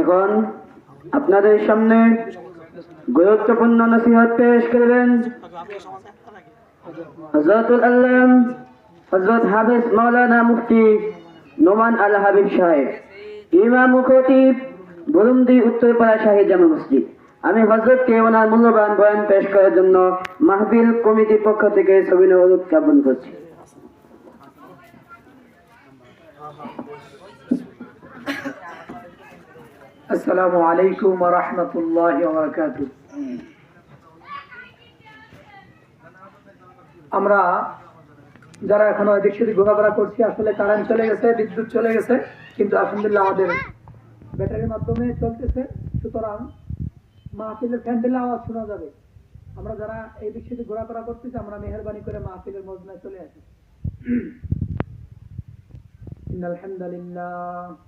এখন আপনাদের সামনে গুরুত্বপূর্ণ নসিহত পেশ করবেন হজরতুল আল্লাম হজরত হাফিজ মৌলানা মুফতি নোমান আল হাবিব সাহেব, ইমাম খতিব বরুমদি উত্তরপাড়া শাহী জামা মসজিদ। আমি হজরতকে ওনার মূল্যবান বয়ান পেশ করার জন্য মাহবিল কমিটির পক্ষ থেকে সবিনয় অনুরোধ জ্ঞাপন করছি। আসসালামু আলাইকুম রহমতুল্লাহ আমরা যারা এখনও এদিক সেদিক ঘোরাফেরা করছি, আসলে কারেন্ট চলে গেছে, বিদ্যুৎ চলে গেছে, কিন্তু আলহামদুলিল্লাহ আমাদের ব্যাটারির মাধ্যমে চলতেছে। সুতরাং মাহফিলের ফ্যান্ডেল আওয়াজ শোনা যাবে। আমরা যারা এই দিক সেদিক ঘোরাফেরা করতেছি, আমরা মেহরবানি করে মাহফিলের মজনায় চলে আসি। আলহামদুলিল্লাহ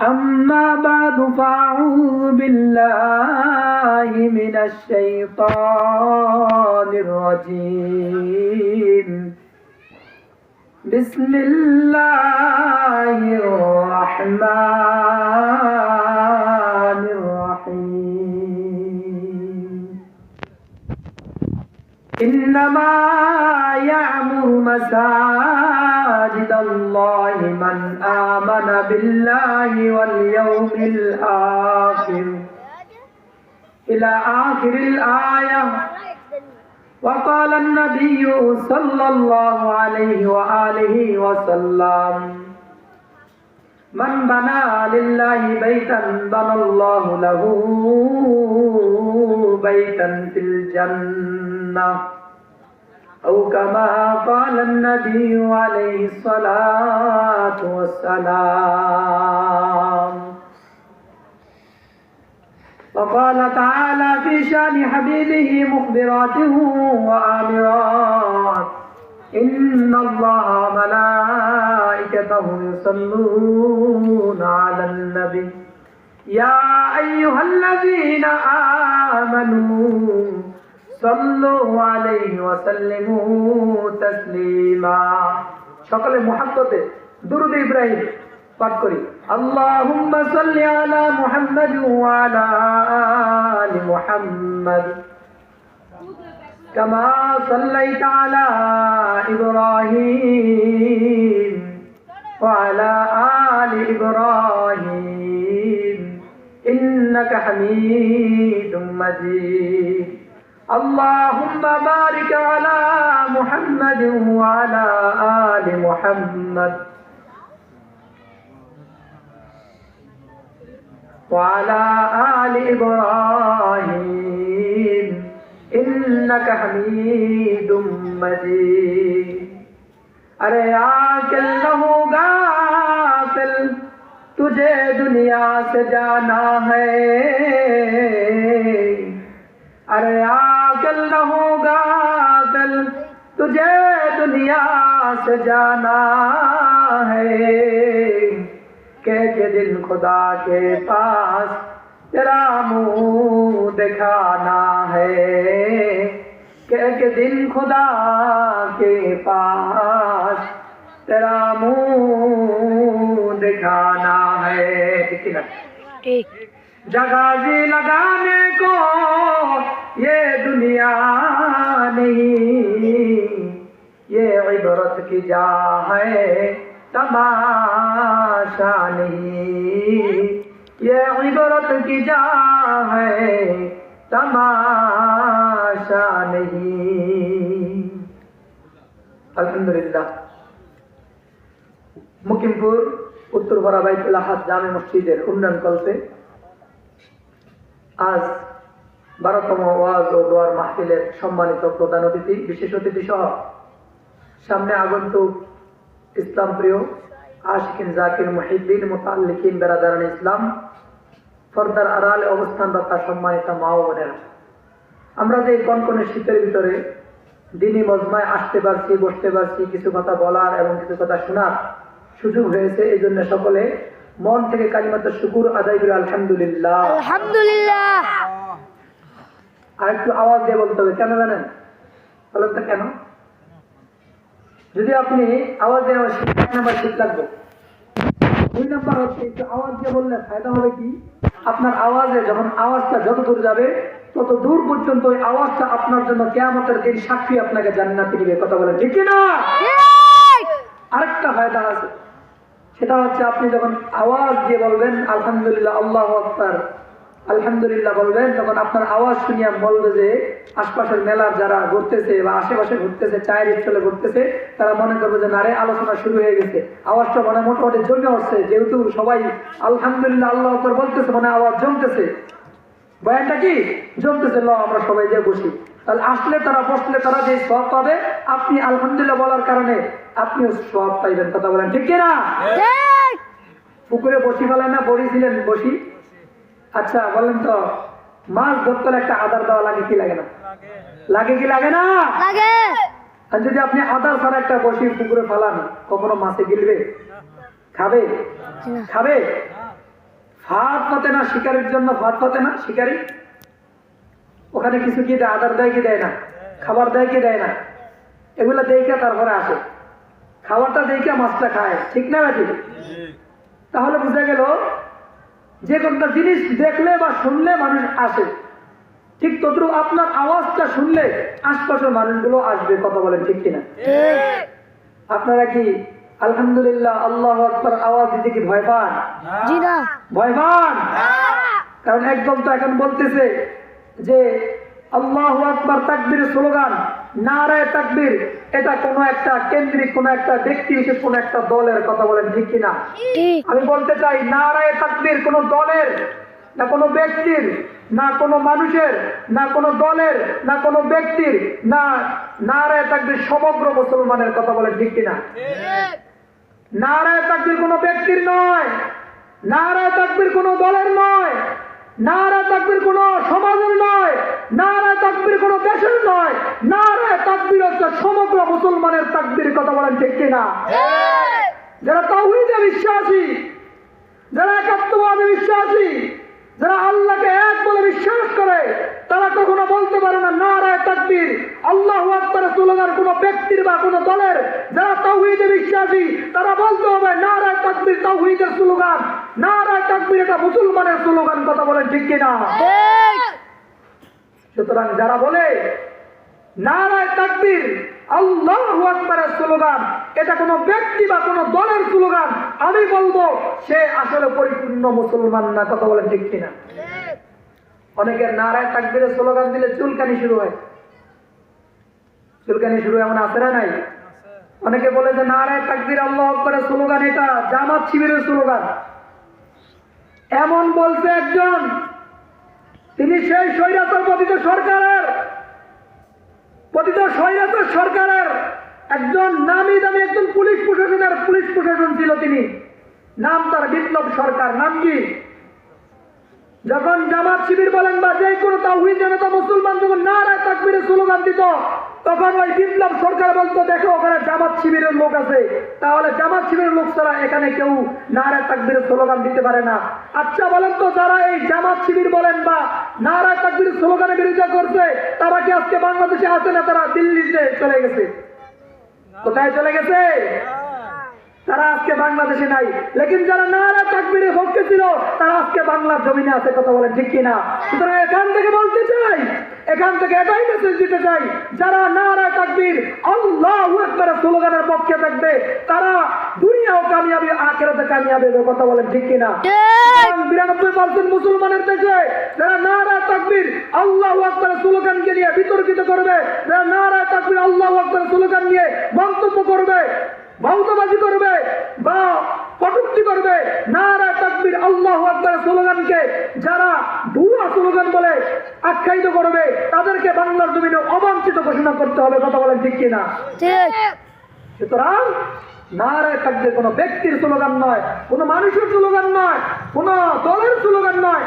أما بعد فأعوذ بالله من الشيطان الرجيم. بسم الله الرحمن الرحيم. إنما يعمر مساجد الله من آمن بالله واليوم الآخر. إلى آخر الآية. وقال النبي صلى الله عليه وآله وسلم من بنى لله بيتا بنى الله له بيتا في الجنة. أو كما قال النبي عليه الصلاة والسلام. وقال تعالى في شأن حبيبه مخبراته وآمرات. إن الله ملائكته يصلون على النبي. يا أيها الذين آمنوا صلوا عليه وسلموا تسليما সকলে মোহাম্মতে দুরুদ ইব্রাহিম পাঠ করি আল্লাহুম্মা সাল্লি আলা মুহাম্মাদ ওয়া আলা আলি মুহাম্মাদ كما صليت على إبراهيم وعلى آل إبراهيم إنك حميد مجيد اللهم بارك على محمد وعلى آل محمد وعلى آل إبراهيم إنك حميد مجيد अरे आकिल न हो गाफिल तुझे दुनिया से जाना है अरे आकिल दुनिया से जाना है। के के दिन खुदा के पास तेरा मुँह दिखाना है? के के दिन खुदा के पास तेरा मुँह दिखाना है? ठीक जगाजी लगाने को ये दुनिया नहीं। ये इबरत की जा है तमाशा नहीं ये इबरत की जा है तमाशा नहीं अल्हम्दुलिल्लाह মুকিমপুর উত্তরপাড়া বাইতুল আহাদ জামে মসজিদের উন্নয়ন কল্পে আজ বারোতম ওয়াজ ও দোয়ার মাহফিলের সম্মানিত প্রধান অতিথি বিশেষ অতিথি সহ সামনে আগন্তুক ইসলাম প্রিয় আশিকিন জাকির মহিদ্দিন মোতাল্লিকিন বেরাদারান ইসলাম পর্দার আড়ালে অবস্থানরত সম্মানিত মা ও বোনেরা। আমরা যে কনকনে শীতের ভিতরে দিনী মজমায় আসতে পারছি বসতে পারছি কিছু কথা বলার এবং কিছু কথা শোনার সুযোগ হয়েছে এই জন্য সকলে মন থেকে কালিমাত শুকুর আদায় করে আলহামদুলিল্লাহ। আলহামদুলিল্লাহ। আর একটু আওয়াজ দিয়ে বলতে হবে কেন জানেন? বলেন তো কেন? যদি আপনি আওয়াজ দিয়ে আমার শীত নাম্বার শীত লাগবে। দুই নাম্বার হচ্ছে একটু আওয়াজ দিয়ে বললে ফায়দা হবে কি? আপনার আওয়াজে যখন আওয়াজটা যত দূর যাবে তত দূর পর্যন্ত ওই আওয়াজটা আপনার জন্য কেয়ামতের দিন সাক্ষী আপনাকে জান্নাতে দিবে কথা বলেন ঠিক না আরেকটা ফায়দা আছে। সেটা হচ্ছে আপনি যখন আওয়াজ দিয়ে বলবেন আলহামদুলিল্লাহ আল্লাহ আকবার আলহামদুলিল্লাহ বলবেন তখন আপনার আওয়াজ শুনিয়া বলবে যে আশপাশের মেলার যারা ঘুরতেছে বা আশেপাশে ঘুরতেছে চায়ের স্টলে ঘুরতেছে তারা মনে করবে যে নারে আলোচনা শুরু হয়ে গেছে। আওয়াজটা মানে মোটামুটি জমে উঠছে যেহেতু সবাই আলহামদুলিল্লাহ আল্লাহ আকবার বলতেছে মানে আওয়াজ জমতেছে। বয়ানটা কি? জমতেছে ল আমরা সবাই যে বসি। তাহলে আসলে তারা বসলে তারা যে সব পাবে আপনি আলহামদুলিল্লাহ বলার কারণে আপনিও সব পাইবেন। কথা বলেন ঠিক কিনা? পুকুরে বসি ফেলেন না বড়িছিলেন বসি। আচ্ছা বলেন তো মাছ ধরতে একটা আদার দেওয়া লাগে কি লাগে না? লাগে কি লাগে না? লাগে। আর যদি আপনি আদার ছাড়া একটা বসি পুকুরে ফেলান কখনো মাছে গিলবে? খাবে? খাবে? ভাত পাতে না শিকারির জন্য ভাত পাতে না শিকারি? ওখানে কিছু কি দেয়? আদার দেয় কি দেয় না? খাবার দেয় কি দেয় না? এগুলো দেখে তারপরে আসে? খাবারটা দেখে মাছটা খায়? ঠিক না ঠিক তাহলে বুঝা গেল যে কোনটা জিনিস দেখলে বা শুনলে মানুষ আসে। ঠিক তদ্রু আপনার আওয়াজটা শুনলে আশপাশের মানুষগুলো আসবে কথা বলেন ঠিক কিনা? আপনারা কি আলহামদুলিল্লাহ আল্লাহ আকবার আওয়াজ দিতে কি ভয় পান? ভয় পান? কারণ একদম তো এখন বলতেছে যে আল্লাহ আকবার তাকবীর স্লোগান নারায় তাকবীর এটা কোনো একটা কেন্দ্রিক কোনো একটা ব্যক্তি বিশেষ কোনো একটা দলের কথা বলেন ঠিক কিনা? আমি বলতে চাই নারায় তাকবীর কোন দলের না কোনো ব্যক্তির না কোনো মানুষের না কোনো দলের না কোনো ব্যক্তির না নারায় তাকবীর সমগ্র মুসলমানের কথা বলেন ঠিক কিনা? নারায় তাকবীর কোনো ব্যক্তির নয় নারায় তাকবীর কোনো দলের নয় নারায় তাকবীর কোনো সমাজের নয় দেশের নয় নারায় তাকবীর হচ্ছে সমগ্র মুসলমানের তাকবীর কথা বলেন ঠিক কিনা? যারা তাওহীদে বিশ্বাসী যারা একাত্মবাদে বিশ্বাসী যারা আল্লাহকে এক বলে বিশ্বাস করে তারা কখনো বলতে পারে না নারায় তাকবীর আল্লাহ আকবর স্লোগান কোনো ব্যক্তির বা কোনো দলের যারা তাওহীদে বিশ্বাসী তারা বলতে হবে নারায় তাকবীর তাওহীদের স্লোগান নারায় তাকবীর এটা মুসলমানের স্লোগান কথা বলেন ঠিক কিনা? সুতরাং যারা বলে নারায় তাকবীর, আল্লাহ আকবরের স্লোগান। এটা কোনো ব্যক্তি বা কোনো দলের স্লোগান। আমি বলব, সে আসলে পরিপূর্ণ মুসলমান না, কথা বলে ঠিক কিনা? অনেকে নারায় তাকবীরের স্লোগান দিলে চুলকানি শুরু হয়। চুলকানি শুরু এমন আছে না নাই? অনেকে বলে যে নারায় তাকবীর, আল্লাহ আকবরের স্লোগান এটা, জামাত শিবিরের স্লোগান। এমন বলছে একজন, তিনি সেই স্বৈরাচার পতিত সরকারের পতিত স্বৈরাচার সরকারের একজন নামি দামি একজন পুলিশ প্রশাসনের পুলিশ প্রশাসন ছিল তিনি। নাম তার বিপ্লব সরকার। নাম কি? যখন জামাত শিবির বলেন বা যে কোনো তাহিদ জনতা মুসলমান যখন নারায় তাকবিরে স্লোগান দিত তখন ওই বিপ্লব সরকার বলতো, দেখো, ওখানে জামাত শিবিরের লোক আছে। তাহলে জামাত শিবিরের লোক ছাড়া এখানে কেউ নারায় তাকবীরের স্লোগান দিতে পারে না। আচ্ছা বলেন তো, যারা এই জামাত শিবির বলেন বা নারায় তাকবীরের স্লোগানের বিরোধিতা করছে, তারা কি আজকে বাংলাদেশে আছে না তারা দিল্লিতে চলে গেছে? কোথায় চলে গেছে? তারা আজকে বাংলাদেশে নাই। লেকিন যারা নারা তাকবীরের পক্ষে ছিল, তারা আজকে বাংলার জমিনে আছে, কথা বলেন ঠিক কিনা? সুতরাং এখান থেকে বলতে চাই এখান থেকে এটাই মেসেজ দিতে চাই। যারা নারা তাকবীর আল্লাহ আকবরের স্লোগানের পক্ষে থাকবে তারা দুনিয়াও কামিয়াবি আখেরাতে কামিয়াবি কথা বলেন ঠিক কিনা? বিরানব্বই পার্সেন্ট মুসলমানের দেশে যারা নারা তাকবীর আল্লাহ আকবরের স্লোগানকে নিয়ে বিতর্কিত করবে যারা নারা তাকবীর আল্লাহ আকবরের স্লোগান নিয়ে মন্তব্য করবে ভৌতবাজি করবে বা কটুক্তি করবে নারা তাকবীর আল্লাহ আকবরের স্লোগানকে যারা স্লোগান বলে আখ্যায়িত করবে। তাদেরকে বাংলার জমিনে অবাঞ্ছিত ঘোষণা করতে হবে কথা বলেন ঠিক কিনা? সুতরাং নারায় থাকবে কোনো ব্যক্তির স্লোগান নয় কোনো মানুষের স্লোগান নয় কোনো দলের স্লোগান নয়।